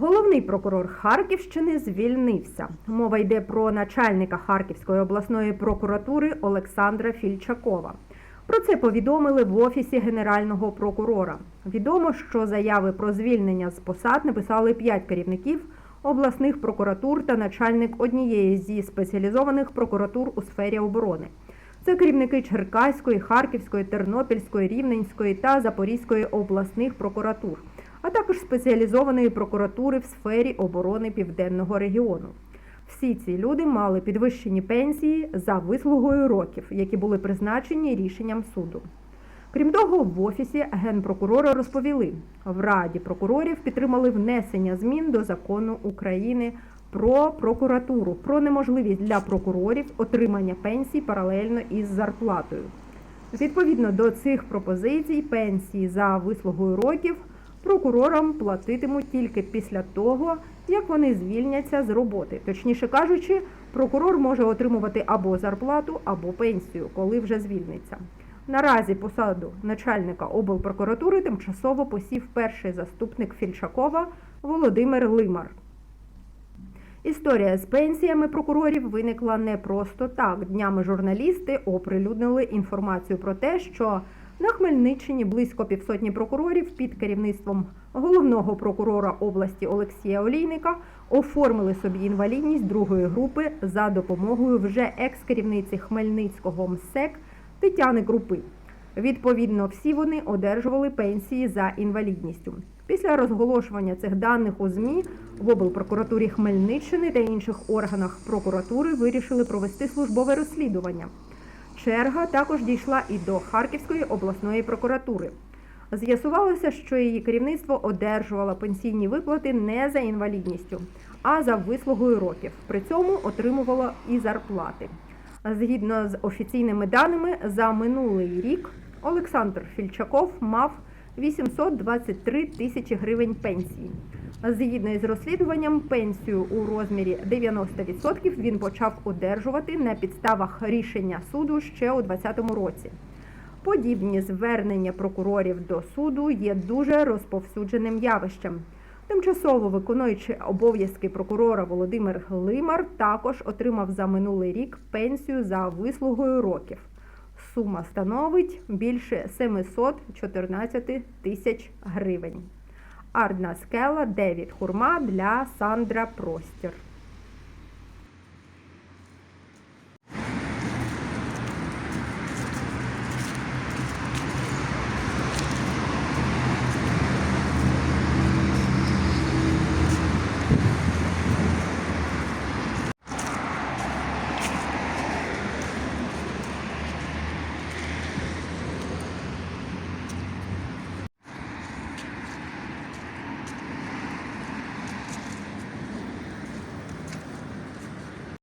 Головний прокурор Харківщини звільнився. Мова йде про начальника Харківської обласної прокуратури Олександра Фільчакова. Про це повідомили в офісі генерального прокурора. Відомо, що заяви про звільнення з посад написали п'ять керівників обласних прокуратур та начальник однієї зі спеціалізованих прокуратур у сфері оборони. Це керівники Черкаської, Харківської, Тернопільської, Рівненської та Запорізької обласних прокуратур, а також спеціалізованої прокуратури в сфері оборони Південного регіону. Всі ці люди мали підвищені пенсії за вислугою років, які були призначені рішенням суду. Крім того, в офісі генпрокурора розповіли, в Раді прокурорів підтримали внесення змін до закону України про прокуратуру, про неможливість для прокурорів отримання пенсій паралельно із зарплатою. Відповідно до цих пропозицій, пенсії за вислугою років прокурорам платитимуть тільки після того, як вони звільняться з роботи. Точніше кажучи, прокурор може отримувати або зарплату, або пенсію, коли вже звільниться. Наразі посаду начальника облпрокуратури тимчасово посів перший заступник Фільчакова Володимир Лимар. Історія з пенсіями прокурорів виникла не просто так. Днями журналісти оприлюднили інформацію про те, що на Хмельниччині близько півсотні прокурорів під керівництвом головного прокурора області Олексія Олійника оформили собі інвалідність другої групи за допомогою вже екс-керівниці Хмельницького МСЕК Тетяни Крупи. Відповідно, всі вони одержували пенсії за інвалідністю. Після розголошування цих даних у ЗМІ в облпрокуратурі Хмельниччини та інших органах прокуратури вирішили провести службове розслідування. Черга також дійшла і до Харківської обласної прокуратури. З'ясувалося, що її керівництво одержувало пенсійні виплати не за інвалідністю, а за вислугою років. При цьому отримувало і зарплати. Згідно з офіційними даними, за минулий рік Олександр Фільчаков мав 823 тисячі гривень пенсії. Згідно із розслідуванням, пенсію у розмірі 90% він почав одержувати на підставах рішення суду ще у 2020 році. Подібні звернення прокурорів до суду є дуже розповсюдженим явищем. Тимчасово виконуючи обов'язки прокурора Володимир Лимар також отримав за минулий рік пенсію за вислугою років. Сума становить більше 714 тисяч гривень. Ардна Скела, 9 Хурма для Сандра Простір.